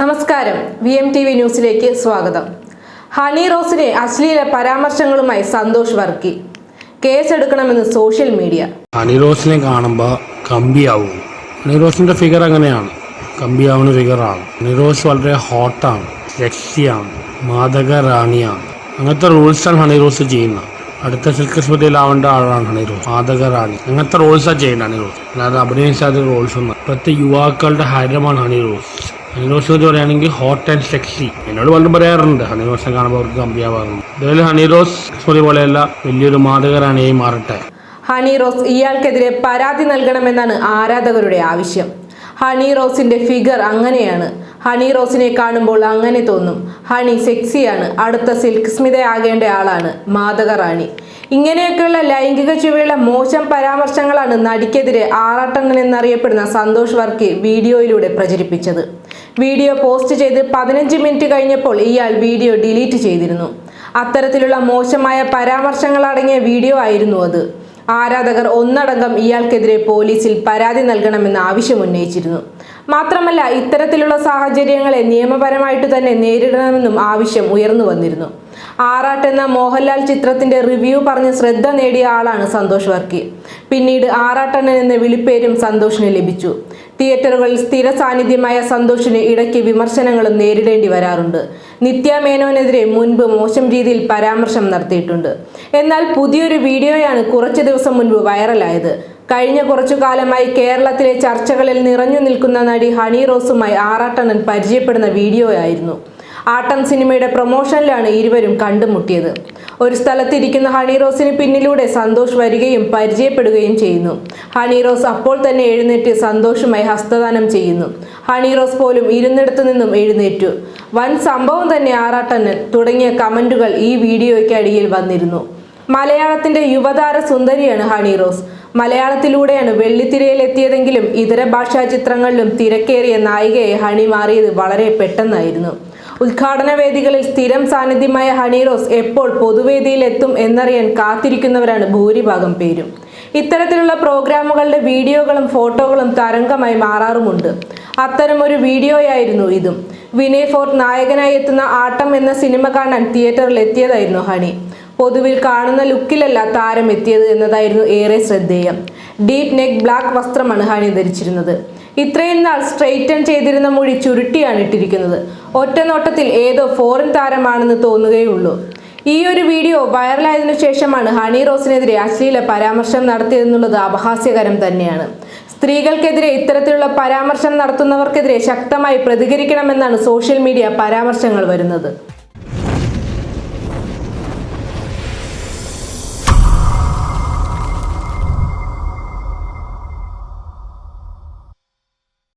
നമസ്കാരം. V M T V ന്യൂസിലേക്ക് സ്വാഗതം. ഹണി റോസിനെ അശ്ലീല പരാമർശങ്ങളുമായി സന്തോഷ് വർക്കി. കേസെടുക്കണമെന്ന് സോഷ്യൽ മീഡിയ. ഹണി റോസിനെ കാണുമ്പോൾ കമ്പിയാവും. ഹണി റോസിന്റെ ഫിഗർ അങ്ങനെയാണ്. കമ്പിയാവുന്ന ഫിഗറാണ് ഹണിറോസ് വളരെ ഹോട്ടാണ് സെക്സിയാണ് മാതക റാണിയാണ്. അങ്ങനത്തെ റൂൾസാണ് ഹണി റോസ് ചെയ്യുന്നത്. അടുത്ത സിൽക്ക് സ്മൃതിയിലാവേണ്ട ആളാണ് ഹണി റോസ് മാതക റാണി. അങ്ങനത്തെ റോൾസാണ് ചെയ്യുന്നത് ഹണിറോസ് അല്ലാതെ അഭിനയിച്ചാൽ റോൾസ് ഒന്നും. ഇപ്പോഴത്തെ യുവാക്കളുടെ ഹരമാണ് ഹണിറോസ് ഹണിറോസ് എന്ന് പറയുകയാണെങ്കിൽ ഹോട്ട് ആൻഡ് സെക്സി എന്നോട് പലരും പറയാറുണ്ട് ഹണിറോസിനെ കാണുമ്പോൾ അവർക്ക് കമ്പിയാവാറുണ്ട് ഹണി റോസ് സ്മൃതി പോലെയല്ല വലിയൊരു മാതകരാണ് ഈ മാറട്ടെ. ഹണി റോസ് ഇയാൾക്കെതിരെ പരാതി നൽകണമെന്നാണ് ആരാധകരുടെ ആവശ്യം. ഹണി റോസിന്റെ ഫിഗർ അങ്ങനെയാണ്. ഹണി റോസിനെ കാണുമ്പോൾ അങ്ങനെ തോന്നും. ഹണി സെക്സിയാണ് അടുത്ത സിൽക്ക് സ്മിതയാകേണ്ട ആളാണ് മാതക റാണി ഇങ്ങനെയൊക്കെയുള്ള ലൈംഗിക ചുവയുള്ള മോശം പരാമർശങ്ങളാണ് നടിക്കെതിരെ ആറാട്ടണ്ണൻ എന്നറിയപ്പെടുന്ന സന്തോഷ് വർക്കി വീഡിയോയിലൂടെ പ്രചരിപ്പിച്ചത്. വീഡിയോ പോസ്റ്റ് ചെയ്ത് പതിനഞ്ച് മിനിറ്റ് കഴിഞ്ഞപ്പോൾ ഇയാൾ വീഡിയോ ഡിലീറ്റ് ചെയ്തിരുന്നു. അത്തരത്തിലുള്ള മോശമായ പരാമർശങ്ങൾ അടങ്ങിയ വീഡിയോ ആയിരുന്നു അത്. ആരാധകർ ഒന്നടങ്കം ഇയാൾക്കെതിരെ പോലീസിൽ പരാതി നൽകണമെന്ന് ആവശ്യമുന്നയിച്ചിരുന്നു. മാത്രമല്ല ഇത്തരത്തിലുള്ള സാഹചര്യങ്ങളെ നിയമപരമായിട്ട് തന്നെ നേരിടണമെന്നും ആവശ്യം ഉയർന്നു വന്നിരുന്നു. ആറാട്ട് എന്ന മോഹൻലാൽ ചിത്രത്തിന്റെ റിവ്യൂ പറഞ്ഞ് ശ്രദ്ധ നേടിയ ആളാണ് സന്തോഷ് വർക്കി. പിന്നീട് ആറാട്ടണ്ണൻ എന്ന വിളിപ്പേരും സന്തോഷിന് ലഭിച്ചു. തിയേറ്ററുകളിൽ സ്ഥിര സാന്നിധ്യമായ സന്തോഷിന് ഇടയ്ക്ക് വിമർശനങ്ങളും നേരിടേണ്ടി വരാറുണ്ട്. നിത്യ മേനോനെതിരെ മുൻപ് മോശം രീതിയിൽ പരാമർശം നടത്തിയിട്ടുണ്ട്. എന്നാൽ പുതിയൊരു വീഡിയോയാണ് കുറച്ചു ദിവസം മുൻപ് വൈറലായത്. കഴിഞ്ഞ കുറച്ചു കാലമായി കേരളത്തിലെ ചർച്ചകളിൽ നിറഞ്ഞു നിൽക്കുന്ന നടി ഹണി റോസുമായി ആറാട്ടണ്ണൻ പരിചയപ്പെടുന്ന വീഡിയോയായിരുന്നു. ആട്ടം സിനിമയുടെ പ്രൊമോഷനിലാണ് ഇരുവരും കണ്ടുമുട്ടിയത്. ഒരു സ്ഥലത്തിരിക്കുന്ന ഹണി റോസിന് പിന്നിലൂടെ സന്തോഷ് വരികയും പരിചയപ്പെടുകയും ചെയ്യുന്നു. ഹണി റോസ് അപ്പോൾ തന്നെ എഴുന്നേറ്റ് സന്തോഷുമായി ഹസ്തദാനം ചെയ്യുന്നു. ഹണി റോസ് പോലും ഇരുന്നിടത്തു നിന്നും എഴുന്നേറ്റു. വൻ സംഭവം തന്നെ ആറാട്ടന് തുടങ്ങിയ കമന്റുകൾ ഈ വീഡിയോയ്ക്ക് അടിയിൽ വന്നിരുന്നു. മലയാളത്തിന്റെ യുവതാര സുന്ദരിയാണ് ഹണി റോസ്. മലയാളത്തിലൂടെയാണ് വെള്ളിത്തിരയിലെത്തിയതെങ്കിലും ഇതര ഭാഷാ ചിത്രങ്ങളിലും തിരക്കേറിയ നായികയെ ഹണി മാറിയത് വളരെ പെട്ടെന്നായിരുന്നു. ഉദ്ഘാടന വേദികളിൽ സ്ഥിരം സാന്നിധ്യമായ ഹണി റോസ് എപ്പോൾ പൊതുവേദിയിൽ എത്തും എന്നറിയാൻ കാത്തിരിക്കുന്നവരാണ് ഭൂരിഭാഗം പേരും. ഇത്തരത്തിലുള്ള പ്രോഗ്രാമുകളുടെ വീഡിയോകളും ഫോട്ടോകളും തരംഗമായി മാറാറുമുണ്ട്. അത്തരമൊരു വീഡിയോയായിരുന്നു ഇതും. വിനയ് ഫോർട്ട് നായകനായി എത്തുന്ന ആട്ടം എന്ന സിനിമ കാണാൻ തിയേറ്ററിൽ എത്തിയതായിരുന്നു ഹണി. പൊതുവിൽ കാണുന്ന ലുക്കിലല്ല താരം എത്തിയത് എന്നതായിരുന്നു ഏറെ ശ്രദ്ധേയം. ഡീപ് നെക്ക് ബ്ലാക്ക് വസ്ത്രമാണ് ഹണി ധരിച്ചിരുന്നത്. ഇത്രയും നാൾ സ്ട്രെയിറ്റൺ ചെയ്തിരുന്ന മുടി ചുരുട്ടിയാണ് ഇട്ടിരിക്കുന്നത്. ഒറ്റ നോട്ടത്തിൽ ഏതോ ഫോറിൻ താരമാണെന്ന് തോന്നുകയുള്ളൂ. ഈ ഒരു വീഡിയോ വൈറലായതിനു ശേഷമാണ് ഹണി റോസിനെതിരെ അശ്ലീല പരാമർശം നടത്തിയതെന്നുള്ളത് അപഹാസ്യകരം തന്നെയാണ്. സ്ത്രീകൾക്കെതിരെ ഇത്തരത്തിലുള്ള പരാമർശം നടത്തുന്നവർക്കെതിരെ ശക്തമായി പ്രതികരിക്കണമെന്നാണ് സോഷ്യൽ മീഡിയ പരാമർശങ്ങൾ വരുന്നത്.